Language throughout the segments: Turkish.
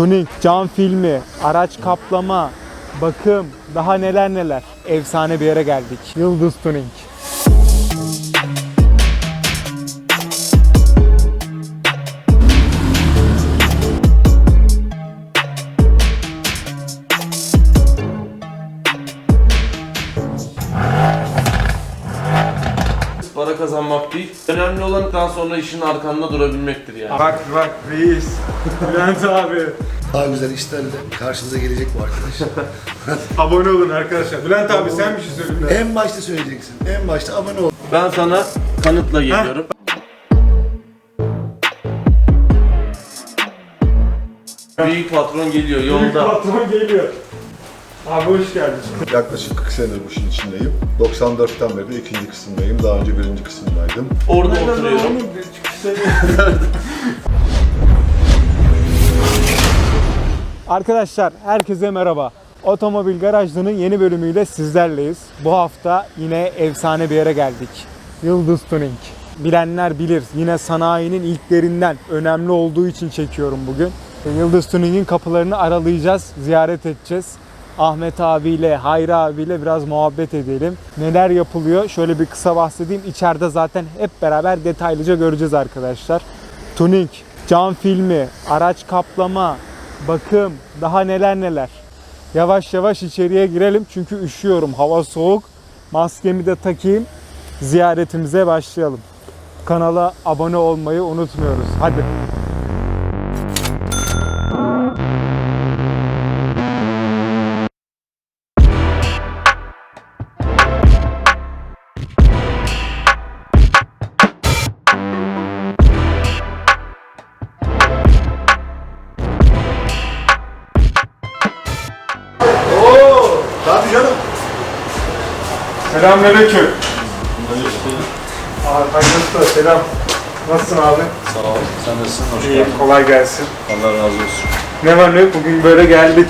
Tuning, cam filmi, araç kaplama, bakım, daha neler neler. Efsane bir yere geldik. Yıldız Tuning. Değil. Önemli olan daha sonra işin arkanda durabilmektir yani. Bak bak reis. Bülent abi. Daha güzel işlerle karşınıza gelecek bu arkadaş. Abone olun arkadaşlar. Bülent abi sen bir şey söyle. en başta söyleyeceksin. En başta abone ol. Ben sana kanıtla geliyorum. Büyük patron geliyor Büyük yolda. patron geliyor. Abi hoş geldin. Yaklaşık 40 senedir bu işin içindeyim. 94'ten beri de ikinci kısımdayım. Daha önce birinci kısımdaydım. Orada oturuyorum. Arkadaşlar herkese merhaba. Otomobil Garajlı'nın yeni bölümüyle sizlerleyiz. Bu hafta yine efsane bir yere geldik. Yıldız Tuning. Bilenler bilir. Yine sanayinin ilklerinden önemli olduğu için çekiyorum bugün. Yıldız Tuning'in kapılarını aralayacağız, ziyaret edeceğiz. Ahmet abiyle, Hayri abiyle biraz muhabbet edelim. Neler yapılıyor? Şöyle bir kısa bahsedeyim. İçeride zaten hep beraber detaylıca göreceğiz arkadaşlar. Tuning, cam filmi, araç kaplama, bakım, daha neler neler. Yavaş yavaş içeriye girelim çünkü üşüyorum. Hava soğuk. Maskemi de takayım. Ziyaretimize başlayalım. Kanala abone olmayı unutmuyoruz. Hadi. Selamünaleyküm. Abi Usta selam. Nasılsın abi? Sağ ol. Sen nasılsın? Hoş İyiyim, geldin. kolay gelsin. Allah razı olsun. Ne var ne yok? Bugün böyle geldik.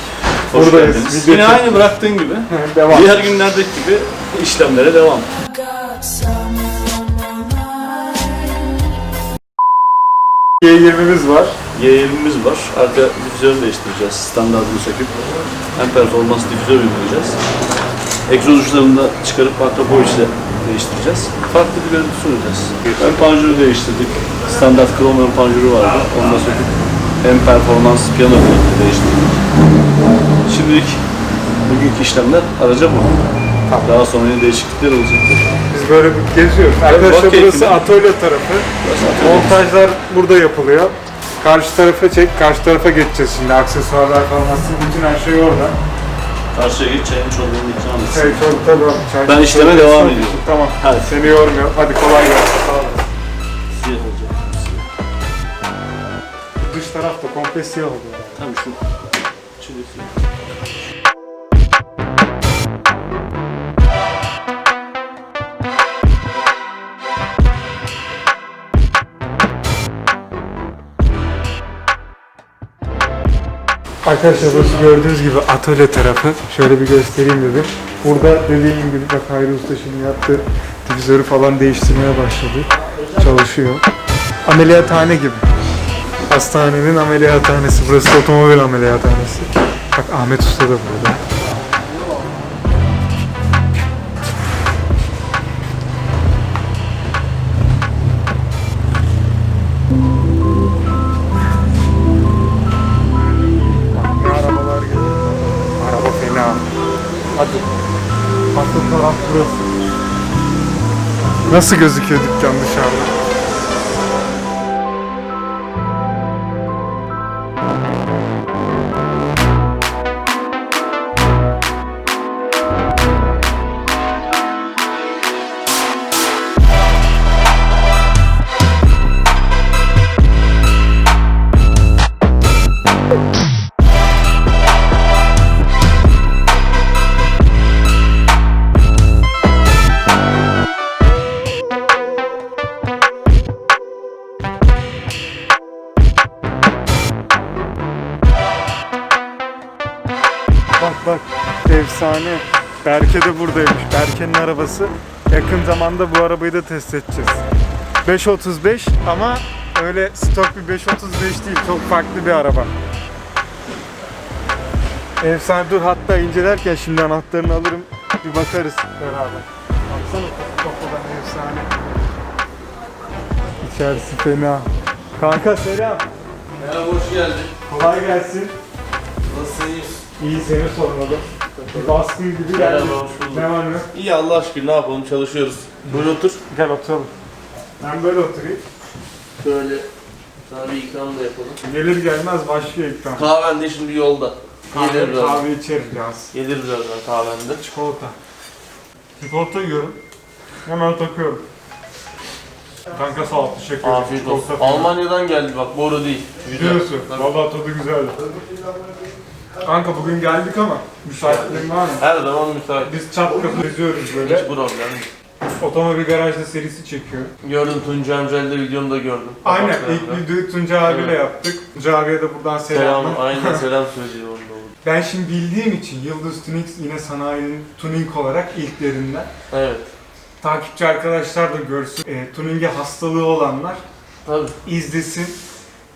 Hoş Buradayız. geldiniz. Video Yine çek- aynı bıraktığın gibi. Devam. Diğer günlerdeki gibi işlemlere devam. G20'miz var. Y20'miz var. Arka difüzörü değiştireceğiz. Standartını söküp hem performans difüzör uygulayacağız. Egzoz uçlarını da çıkarıp boyutuyla değiştireceğiz. Farklı bir görüntü sunacağız. Ön panjuru değiştirdik. Standart krom ön panjuru vardı. Onu da söküp hem performans piyano kılıklı değiştirdik. Şimdilik bugünkü işlemler araca bu. Daha sonra yine değişiklikler olacak. Biz böyle bir geziyoruz. Arkadaşlar bak burası keyfine. atölye tarafı. Burası atölye. Montajlar burada yapılıyor. Karşı tarafa çek, karşı tarafa geçeceğiz şimdi. Aksesuarlar falan aslında bütün her şey orada. Karşıya geç çayını çorbanın ikram etsin. Şey çok tabii. çay- Ben işleme devam ediyorum. Tamam. Hadi. Seni yormuyorum. Hadi kolay gelsin. Sağ olun. Siyah olacak. Dış taraf da komple siyah oluyor. Tamam şu. Şöyle Arkadaşlar burası gördüğünüz gibi atölye tarafı. Şöyle bir göstereyim dedim. Burada dediğim gibi bak Hayri Usta şimdi yaptı. Difüzörü falan değiştirmeye başladı. Çalışıyor. Ameliyathane gibi. Hastanenin ameliyathanesi. Burası otomobil ameliyathanesi. Bak Ahmet Usta da burada. Nasıl gözüküyor dükkan arabası. Yakın zamanda bu arabayı da test edeceğiz. 535 ama öyle stok bir 535 değil. Çok farklı bir araba. Efsane dur hatta incelerken şimdi anahtarını alırım bir bakarız beraber. Baksana kapıdan efsane. İçerisi fena. Kanka selam. Merhaba hoş geldin. Kolay gelsin. Nasılsınız? İyi seni sormalı. Bir baskın gibi geldi. Merhaba, hoş bulduk. Ne var ne? İyi Allah aşkına ne yapalım çalışıyoruz. Buyur otur. Gel oturalım. Ben böyle oturayım. Şöyle sana bir ikram da yapalım. Gelir gelmez başlıyor ikram. Kahven de şimdi yolda. Gelir Kahve, birazdan. kahve içeriz biraz. Gelir birazdan kahvende. Çikolata. Çikolata yiyorum. Hemen takıyorum. Kanka sağ ol teşekkür ederim. Afiyet olsun. Çikolata- Almanya'dan geldi bak boru değil. Güzel. Diyorsun. Tabii. Vallahi tadı güzeldi. Kanka bugün geldik ama müsaitliğin var mı? Her zaman müsait. Biz çat kapı geziyoruz Hiç böyle. problem. Otomobil garajda serisi çekiyor. Gördüm Tuncay amcayla videomda gördüm. Aynen ilk videoyu Tunca abiyle Evet. yaptık. Tunca abiye de buradan Selam, selamlar. aynen selam söylüyorum onu da olur. Ben şimdi bildiğim için Yıldız Tuning yine sanayinin tuning olarak ilklerinden. Evet. Takipçi arkadaşlar da görsün. E, tuning'e hastalığı olanlar Tabii. izlesin.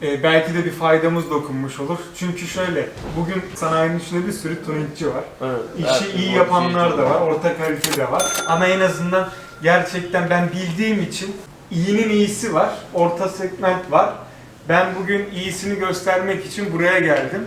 E, belki de bir faydamız dokunmuş olur. Çünkü şöyle, bugün sanayinin içinde bir sürü tuningçi var. Evet. İşi Her iyi yapanlar da var, orta kalite de var. Ama en azından gerçekten ben bildiğim için iyinin iyisi var, orta segment var. Ben bugün iyisini göstermek için buraya geldim.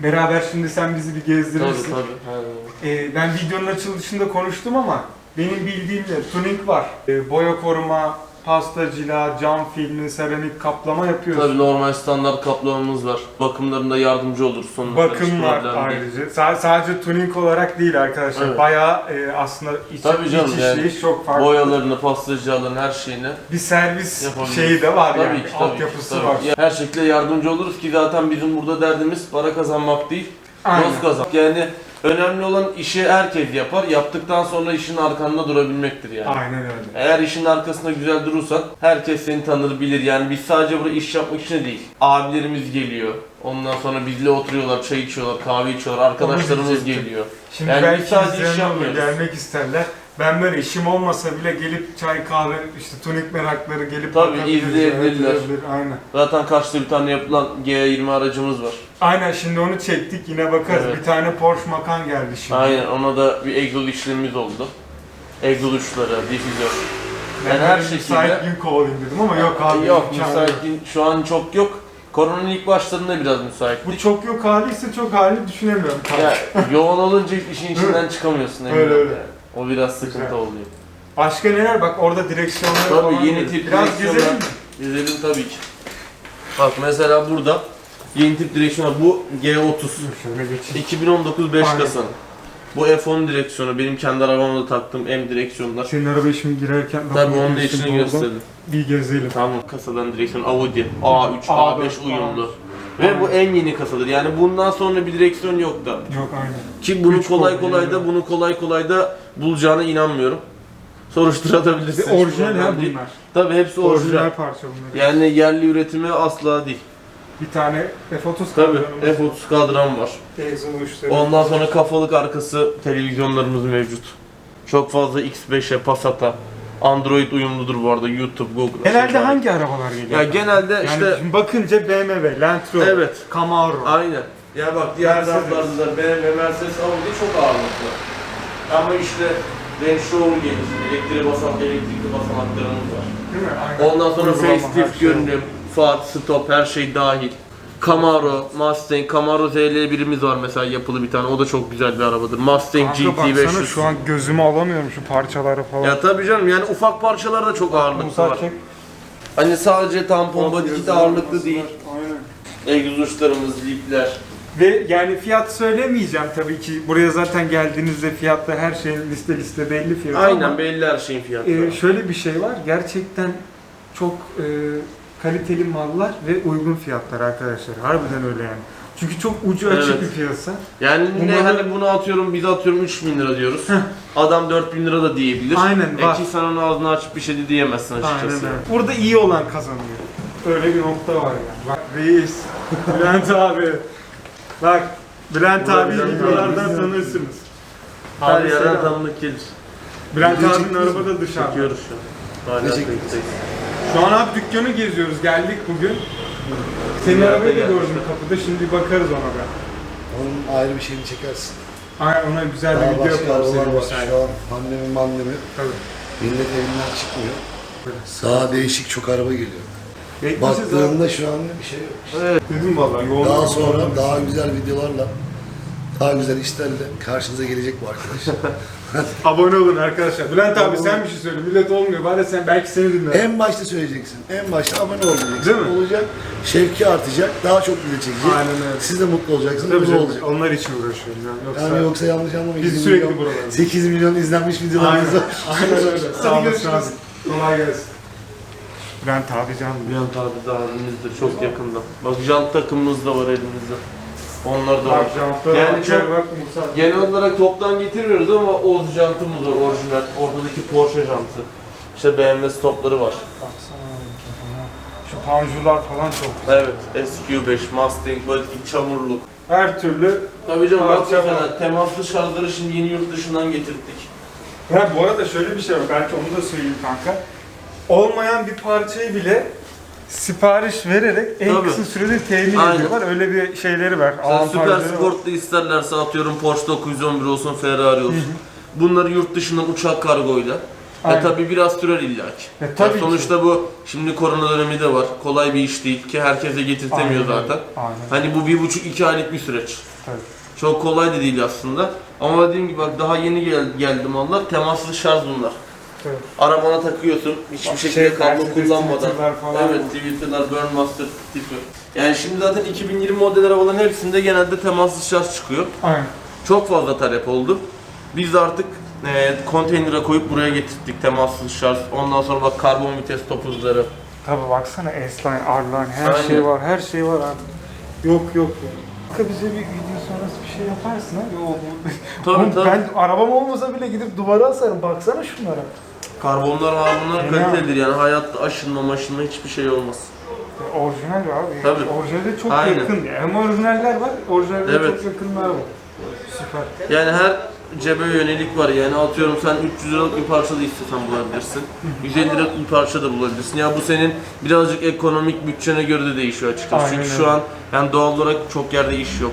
Beraber şimdi sen bizi bir Tabii gezdirirsin. tabii. Zaman. Ee, ben videonun açılışında konuştum ama benim bildiğimde tuning var. Ee, boya koruma, pastacılığa, cam filmi, seramik kaplama yapıyoruz. Tabii normal standart kaplamamız var. Bakımlarında yardımcı olur sonunda. Bakım var ayrıca. Sa- sadece tuning olarak değil arkadaşlar. Evet. Bayağı e, aslında iç, Tabii canım, iç yani işleyiş çok farklı. Boyalarını, pastacılarını, her şeyini Bir servis yapabiliriz. şeyi de var tabii yani. ki, tabii Altyapısı tabii var. Her şekilde yardımcı oluruz ki zaten bizim burada derdimiz para kazanmak değil, Aynen. dost kazanmak. Yani önemli olan işi herkes yapar. Yaptıktan sonra işin arkanda durabilmektir yani. Aynen öyle. Eğer işin arkasında güzel durursan herkes seni tanır bilir. Yani biz sadece burada iş yapmak için de değil. Abilerimiz geliyor. Ondan sonra bizle oturuyorlar, çay içiyorlar, kahve içiyorlar. Arkadaşlarımız geliyor. Şimdi Yani belki biz sadece iş yapmıyoruz. gelmek isterler. Ben böyle işim olmasa bile gelip çay kahve işte tunik merakları gelip Tabii, izleyebilirler. Aynen. Zaten karşıda bir tane yapılan G20 aracımız var. Aynen şimdi onu çektik yine bakarız. Evet. Bir tane Porsche Macan geldi şimdi. Aynen ona da bir egzoz işlemimiz oldu. Egzoz uçları, difüzör. Ben Yani her her şekilde- müsait gün kovalayayım dedim ama yok abi. yok imkanı müsaitliğin şu an çok yok. Koronanın ilk başlarında biraz müsait. Bu çok yok hali ise çok hali düşünemiyorum. Ya, yoğun olunca işin içinden çıkamıyorsun emin Öyle öyle. yani. O biraz sıkıntı Güzel. oluyor. Başka neler bak orada direksiyonlar Tabii, falan. yeni tip Biraz direksiyonlar. gezelim mi? İzledim tabii ki. Bak mesela burada yeni tip direksiyon bu G30. Dur şöyle geçeyim. 2019 5 Aynen. kasanın. Bu F10 direksiyonu benim kendi arabamda da taktığım M direksiyonlar. Senin arabaya şimdi girerken Tabii onun da içini gösterdim. Bir gezelim. Tamam kasadan direksiyon Audi A3, A4, A5 uyumlu. Ve bu en yeni kasadır. Yani bundan sonra bir direksiyon yok da. Yok aynen. Ki bunu Üç kolay kol, kolay yani. da bunu kolay kolay da bulacağına inanmıyorum. Soruşturabilirsin. Ve orijinal ha bunlar. Tabii hepsi Orijinal orijinal. parça bunlar. Yani yerli üretimi asla değil. Bir tane F30 Tabii kadranımız var. F30 kadran var. Uçları. Ondan sonra kafalık arkası televizyonlarımız mevcut. Çok fazla X5'e, Passat'a, Android uyumludur bu arada. YouTube, Google. Genelde hangi arabalar geliyor? Ya genelde yani işte şimdi bakınca BMW, Land Rover, evet. Camaro. Aynen. Ya bak diğer Mercedes. taraflarda da BMW, Mercedes, Audi çok ağırlıklı. Ama işte Range Rover gelir. Elektriğe basan, elektrikli basamaklarımız var. Değil mi? Aynen. Ondan sonra facelift şey görünüm, fat, stop her şey dahil. Camaro, Mustang, Camaro ZL1'imiz var mesela yapılı bir tane. O da çok güzel bir arabadır. Mustang Kanka baksana GT500. şu an gözümü alamıyorum şu parçaları falan. Ya tabii canım yani ufak parçalar da çok ağırlıklı Musa var. çek. Hani sadece tampon, body kit ağırlıklı değil. Aynen. Egzoz uçlarımız, lipler. Ve yani fiyat söylemeyeceğim tabii ki. Buraya zaten geldiğinizde fiyatta her şeyin liste liste belli fiyatı Aynen belli her şeyin fiyatı. e, şöyle bir şey var. Gerçekten çok e, kaliteli mallar ve uygun fiyatlar arkadaşlar. Harbiden öyle yani. Çünkü çok ucu açık Evet. bir piyasa. Yani ne Bunları- hani bunu atıyorum biz atıyorum 3000 lira diyoruz. Adam 4000 lira da diyebilir. Aynen, E var. ki sen onun ağzını açıp bir şey de diyemezsin açıkçası. Aynen yani. öyle. Burada iyi olan kazanıyor. Öyle bir nokta var yani. Bak reis, Bülent abi. Bak Bülent Burada abi Bülent videolardan abi. tanırsınız. Her Hadi yerden selam. tanıdık gelir. Bülent abinin arabada dışarıda. Çekiyoruz şu an. Hala Teşekkür kayıttayız. Şu an abi dükkanı geziyoruz. Geldik bugün. Senin arabayı da gördüm kapıda. Şimdi bakarız ona da. Onun ayrı bir şeyini çekersin. Aynen ona güzel bir Daha video başka yapalım arabalar senin var. müsaade. Şu an pandemi mandemi. Tabii. Millet evinden çıkmıyor. Daha değişik çok araba geliyor. Bekleyeceğiz abi. Baktığında şu an bir şey yok. Evet. Dedim vallahi yoğun. Daha sonra daha güzel videolarla, daha güzel işlerle karşınıza gelecek bu arkadaş. Abone olun arkadaşlar. Bülent abi sen bir şey söyle. Millet olmuyor. Bari sen belki seni dinler. en başta söyleyeceksin. En başta abone ol diyeceksin. Değil mi? Olacak. Şevki artacak. Daha çok video çekecek. Aynen öyle. Siz de mutlu olacaksınız. Tabii canım, olacak. Onlar için uğraşıyorum yani. Yoksa... Yani yoksa yanlış anlamayın. Biz 8 sürekli milyon- buralardayız. 8 milyon izlenmiş videolarımız Aynen. var. Aynen öyle. Sağ olasın görüşürüz. abi. Kolay gelsin. Bülent abi canım. Bülent abi de abimizdir çok yakında. Bak jant takımımız da var elimizde. Onlar da var. Yani çok-. Genel olarak toptan getirmiyoruz ama Oğuz jantımız var orijinal. Ortadaki Porsche jantı. İşte BMW stopları var. Şu panjurlar falan çok güzel. Evet, SQ5, Mustang, böyle çamurluk. Her türlü. Tabii canım bak Parça var. mesela temaslı şarjları şimdi yeni yurt dışından getirdik. Ya bu arada şöyle bir şey var. Belki onu da söyleyeyim kanka. Olmayan bir parçayı bile sipariş vererek en Tabii. kısa sürede temin Aynen. ediyorlar. Öyle bir şeyleri var. Mesela süper avantajları var. sportlu isterlerse atıyorum Porsche 911 olsun, Ferrari olsun. Bunları yurt dışından uçak kargoyla. Aynen. E tabi biraz sürer illaki. E, tabii ki. sonuçta bu şimdi korona dönemi de var. Kolay bir iş değil ki herkese getirtemiyor Aynen zaten. Aynen. Hani bu bir buçuk iki aylık bir süreç. Tabii. Çok kolay da değil aslında. Ama dediğim gibi bak daha yeni gel geldi mallar. Temaslı şarj bunlar. Tabii. Arabana takıyorsun. Hiçbir Bak, şekilde şey, kablo kullanmadan. Falan Evet, Twitter'lar, Burnmaster tipi. Yani şimdi zaten 2020 model arabaların hepsinde genelde temaslı şarj çıkıyor. Aynen. Çok fazla talep oldu. Biz artık e, konteynere koyup buraya getirdik temassız şarj. Ondan sonra bak karbon vites topuzları. Tabii baksana S-Line, R-Line her Aynen. şey var. Her şey var abi. Yok yok ya. Kanka bize bir video sonrası bir şey yaparsın ha. Yok. Tabii, Oğlum tabii. Ben arabam olmasa bile gidip duvara asarım. Baksana şunlara. Karbonlar var bunlar Fena. kalitelidir yani hayatta aşınma maşınma hiçbir şey olmaz. Orijinal abi. Tabii. Orijinalde çok Aynen. yakın. Hem originaller var, orijinalde Evet. çok yakınlar var. Süper. Yani her cebe yönelik var yani atıyorum sen 300 liralık bir parça da istesen bulabilirsin. 150 liralık bir parça da bulabilirsin. Ya bu senin birazcık ekonomik bütçene göre de değişiyor açıkçası. Aynen Çünkü öyle. şu an yani doğal olarak çok yerde iş yok.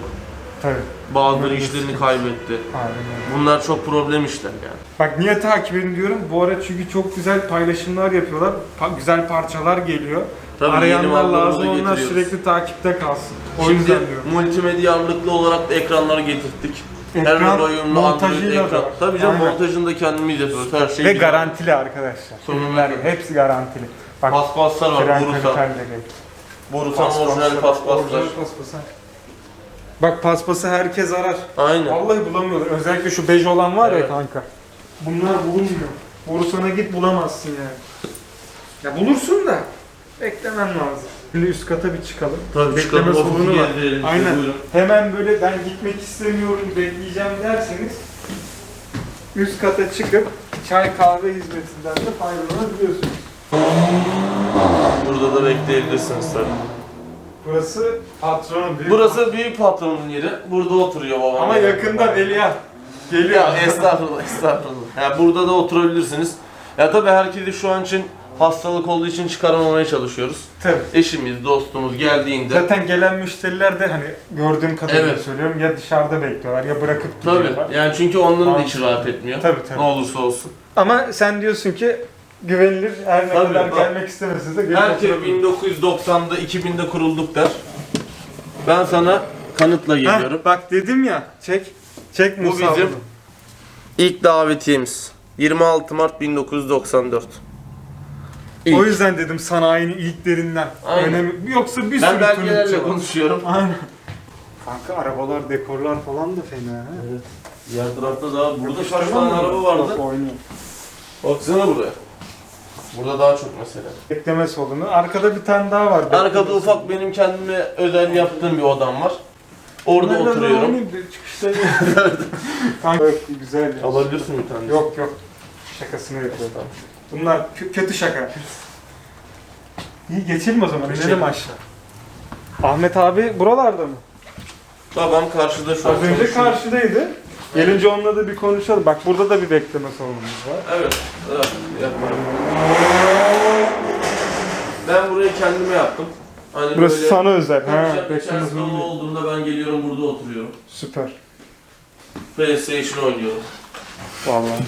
Tabii. Bazıları işlerini kaybetti. Aynen öyle. Bunlar çok problem işler yani. Bak niye takip edin diyorum. Bu ara çünkü çok güzel paylaşımlar yapıyorlar. Pa- güzel parçalar geliyor. Tabii yeni Arayanlar mallarımızı lazım onlar getiriyoruz. sürekli takipte kalsın. O Şimdi yüzden diyorum. multimedya ağırlıklı olarak da ekranlar getirttik. Ekran Her uyumlu Android montajıyla da ekran. var. Tabii canım Aynen. montajını da kendimiz yapıyoruz. Her şey Ve güzel. garantili arkadaşlar. Sonuna Ürünler hepsi garantili. Bak Paspaslar var. fren Borusan. kaliterleri. Borusan orijinal paspaslar. Orijinal paspaslar. Bak paspası herkes arar. Aynen. Vallahi bulamıyorlar. Özellikle şu bej olan var ya Evet. kanka. Bunlar bulunmuyor. Borusana git bulamazsın yani. Ya bulursun da beklemen lazım. Şimdi üst kata bir çıkalım. Tabii Bekleme çıkalım, salonu ofisu var. gezdirelim Aynen. buyurun. Hemen böyle ben gitmek istemiyorum, bekleyeceğim derseniz üst kata çıkıp çay kahve hizmetinden de faydalanabiliyorsunuz. Burada da bekleyebilirsiniz tabii. Burası patronun büyük. Burası büyük patronun yeri. Burada oturuyor babam. ama yakında Veliaht. Geliyor. Ya estağfurullah estağfurullah. Ya burada da oturabilirsiniz. Ya tabii herkesi şu an için hastalık olduğu için çıkaramamaya çalışıyoruz. Tabii. Eşimiz, dostumuz geldiğinde Zaten gelen müşteriler de hani gördüğüm kadarıyla Evet. söylüyorum ya dışarıda bekliyorlar ya bırakıp gidiyorlar. Tabii. Yani çünkü onların da içi rahat etmiyor. Tabii, tabii. Ne olursa olsun. Ama sen diyorsun ki güvenilir her ne Tabii, kadar bak. gelmek istemeseniz de gelip Herkes oturabilir. 1990'da 2000'de kurulduk der. Ben sana kanıtla Heh, geliyorum. bak dedim ya çek. Çek Bu Musa bizim bunu. ilk davetiyemiz. 26 Mart 1994. İlk. O yüzden dedim sanayinin ilklerinden. Aynen. Önemli. Yoksa bir ben sürü belgelerle konuşuyorum. Aynen. Kanka arabalar, dekorlar falan da fena ha. Evet. Diğer tarafta daha burada kaç tane araba vardı? Oynuyor. Baksana buraya. Burada daha çok mesela. Bekleme salonu. Arkada bir tane daha var. Arkada ufak benim kendime özel yaptığım bir odam var. Orada da oturuyorum. da Çıkışta Kanka evet, güzel ya. Alabilirsin bir tane. Yok yok. Şakasını yapıyorum. Bunlar kö- kötü şaka. İyi geçelim o zaman. Geçelim. İnelim aşağı. Ahmet abi buralarda mı? Babam karşıda şu an Az önce çalışıyor. karşıdaydı. Gelince onunla da bir konuşalım. Bak burada da bir bekleme salonumuz var. Evet. evet. Ben burayı kendime yaptım. Hani Burası böyle sana özel. Ha, bekleme zorunda. olduğunda ben geliyorum burada oturuyorum. Süper. PlayStation oynuyorum. Vallahi.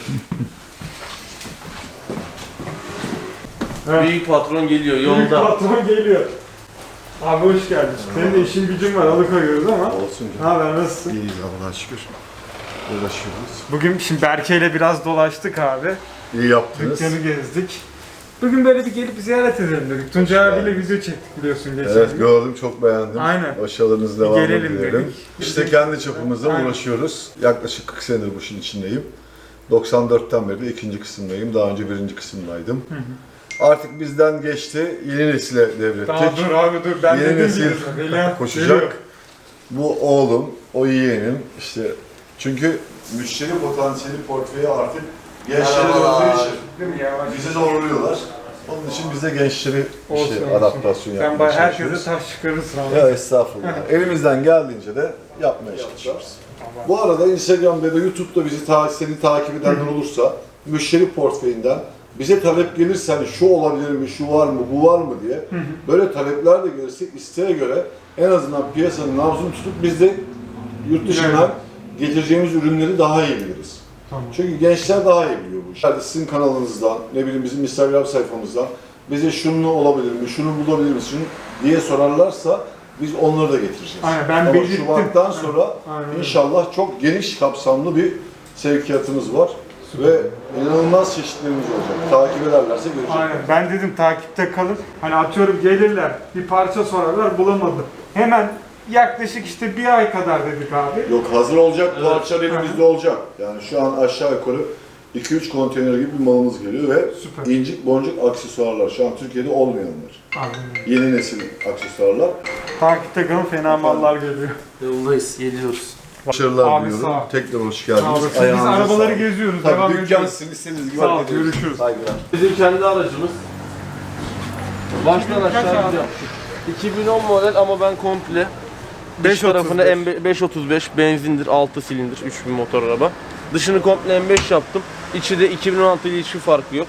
Evet. Büyük patron geliyor Büyük yolda. patron geliyor. Abi hoş geldin. Senin de işin gücün var alıkoyuyoruz ama. Olsun Ne haber nasılsın? İyiyiz Allah'a şükür. Uğraşıyoruz. Bugün şimdi Berke ile biraz dolaştık abi. İyi yaptınız. Dükkanı gezdik. Bugün böyle bir gelip ziyaret edelim dedik. Tuncay abiyle video çektik biliyorsun geçen Evet gün. gördüm çok beğendim. Aynen. Başarılarınız devam gelelim dedik. İşte kendi çapımızda Aynen. uğraşıyoruz. Yaklaşık 40 senedir bu işin içindeyim. 94'ten beri de ikinci kısımdayım. Daha önce birinci kısımdaydım. Artık bizden geçti. Yeni nesile devrettik. Daha dur abi dur. Ben Yeni dediğim nesil gibi. Koşacak. geliyor. Bu oğlum, o yeğenim. İşte çünkü müşteri potansiyeli portföyü artık gençlere döndüğü için Değil mi? Yavaş. bizi zorluyorlar. Onun için biz de gençleri Olsun, işte olsun. adaptasyon Sen yapmaya bay çalışıyoruz. herkese taş çıkarırsın abi. Ya estağfurullah. Elimizden geldiğince de yapmaya çalışıyoruz. Bu arada Instagram'da da YouTube'da bizi ta seni takip edenler olursa müşteri portföyünden bize talep gelirse hani şu olabilir mi, şu var mı, bu var mı diye böyle talepler de gelirse isteğe göre en azından piyasanın nabzını tutup biz de yurt dışından getireceğimiz ürünleri daha iyi biliriz. Tamam. Çünkü gençler daha iyi biliyor bu işi. Yani sizin kanalınızdan, ne bileyim bizim Instagram sayfamızdan bize şunu olabilir mi, şunu bulabilir misin diye sorarlarsa biz onları da getireceğiz. Aynen, ben Ama belirttim. Şubat'tan sonra Aynen inşallah çok geniş kapsamlı bir sevkiyatımız var. Ve inanılmaz çeşitlerimiz olacak. Takip ederlerse görecekler. Aynen. Ben dedim takipte kalın. Hani atıyorum gelirler bir parça sorarlar bulamadım. Hemen yaklaşık işte bir ay kadar dedik abi. Yok hazır olacak, Evet. parça elimizde olacak. Yani şu an aşağı yukarı 2-3 konteyner gibi bir malımız geliyor ve Süper. incik boncuk aksesuarlar. Şu an Türkiye'de olmayanlar. Aynen. Yeni nesil aksesuarlar. Takipte kalın fena mallar geliyor. Yoldayız, geliyoruz. Başarılar Abi diliyorum. sağ ol. Tekrar hoş Sağ geldiniz. olasın. Biz Ayağınıza arabaları sağlık. geziyoruz. devam Tabii dükkan ediyoruz. sizin istediğiniz gibi Sağ ol, hareket ederiz. görüşürüz. Saygılar. Bizim kendi aracımız. Baştan Kaç aşağı abi? gidiyor. 2010 model ama ben komple dış 535. tarafını M5 535 benzindir 6 silindir 3000 motor araba. Dışını komple M5 yaptım. İçi de 2016 ile hiçbir farkı yok.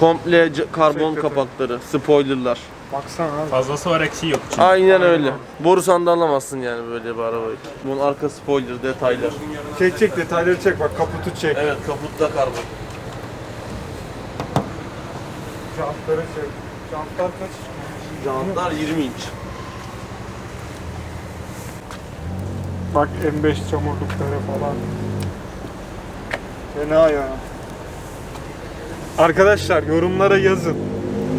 Komple c- karbon Teşekkür kapakları, spoilerlar. Baksana abi. Fazlası var eksiği yok çünkü. Aynen öyle. Borusan da alamazsın yani böyle bir arabayı. Bunun arka spoiler, detaylar. Çek çek detayları çek bak kaputu çek. Evet kaputta karbon. Jantları çek. Jantlar kaç? Jantlar 20 inç. Bak M5 çamurlukları falan. Fena ya. Arkadaşlar yorumlara yazın.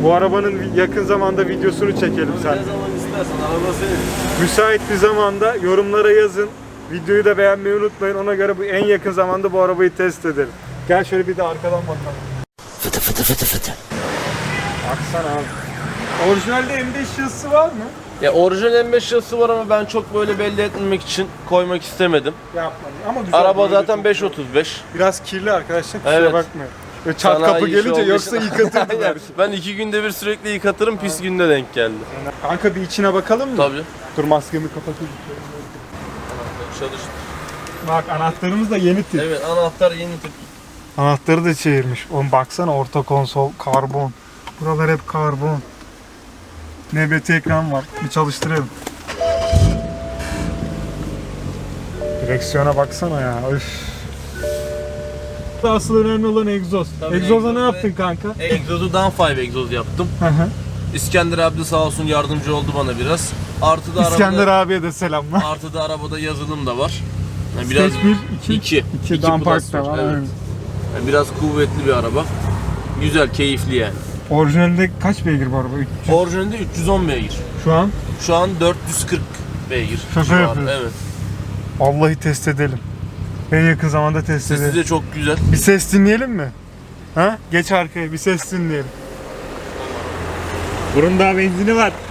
Bu arabanın yakın zamanda videosunu çekelim sen. Ne zaman istersen araba senin. Müsait bir zamanda yorumlara yazın. Videoyu da beğenmeyi unutmayın. Ona göre bu en yakın zamanda bu arabayı test edelim. Gel şöyle bir de arkadan bakalım. Fıtı fıtı fıtı fıtı. Baksana abi. Orijinalde M5 yazısı var mı? Ya orijinal M5 şasi var ama ben çok böyle belli etmemek için koymak istemedim. Yapmadım ama güzel. Araba böyle zaten çok- 535. Biraz kirli arkadaşlar kusura Evet. bakmayın. Böyle çat Sanayi kapı işi gelince olduğu yoksa için- şeyi. Ben iki günde bir sürekli yıkatırım pis günde denk geldi. Kanka bir içine bakalım mı? Tabii. Dur maskemi kapatayım. Çalıştı. Bak anahtarımız da yeni tip. Evet anahtar yeni tip. Anahtarı da çevirmiş. Oğlum baksana orta konsol karbon. Buralar hep karbon. NBT ekran var. Bir çalıştıralım. Direksiyona baksana ya. Üf. Asıl önemli olan egzoz. Tabii Egzoza ne yaptın kanka? Egzozu Down 5 egzoz yaptım. Hı hı. İskender abi de sağ olsun yardımcı oldu bana biraz. Artı da İskender arabada, abiye de selamlar. artı da arabada yazılım da var. Yani biraz Stage 1, 2, 2. 2 Dumpark da var. Evet. Yani biraz kuvvetli bir araba. Güzel, keyifli yani. Orijinalde kaç beygir bu araba? 300. Orijinalinde 310 beygir. Şu an Şu an 440 beygir. Şaka yapıyorsun. Evet. vallahi test edelim. En yakın zamanda test Sesi edelim. de çok güzel. Bir ses dinleyelim mi? Ha? Geç arkaya bir ses dinleyelim. Bunun daha benzini var.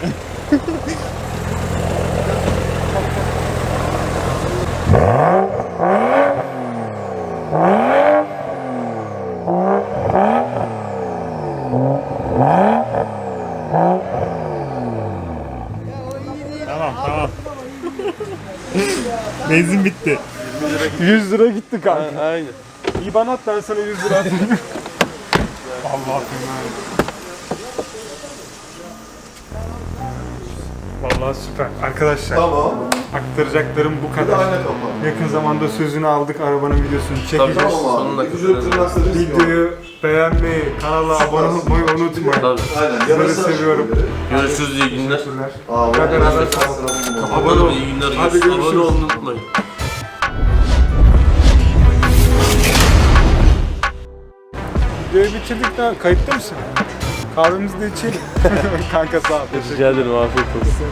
tamam tamam. Benzin bitti. 100 lira gitti kanka. Aynen. İban at ben sana 100 lira atayım. Allah Vallahi süper. Arkadaşlar Tamam. aktaracaklarım bu Bir de kadar. ayna kapağı. Yakın zamanda sözünü aldık. Arabanın videosunu çekeceğiz. Tabii. Tamam Sonuna abi. kadar. Tırnakları istiyorum. Videoyu beğenmeyi, kanala abone olmayı unutmayın. Tabii. Aynen. Yarasa seviyorum. Görüşürüz iyi günler. Teşekkürler. Aa, sağ olun. Abone olun iyi günler. Hadi Görüşürüz. Abone olmayı unutmayın. Videoyu bitirdik daha. Kayıtta mısın? Kahvemizi de içelim. Kanka sağ ol. Rica ederim afiyet olsun.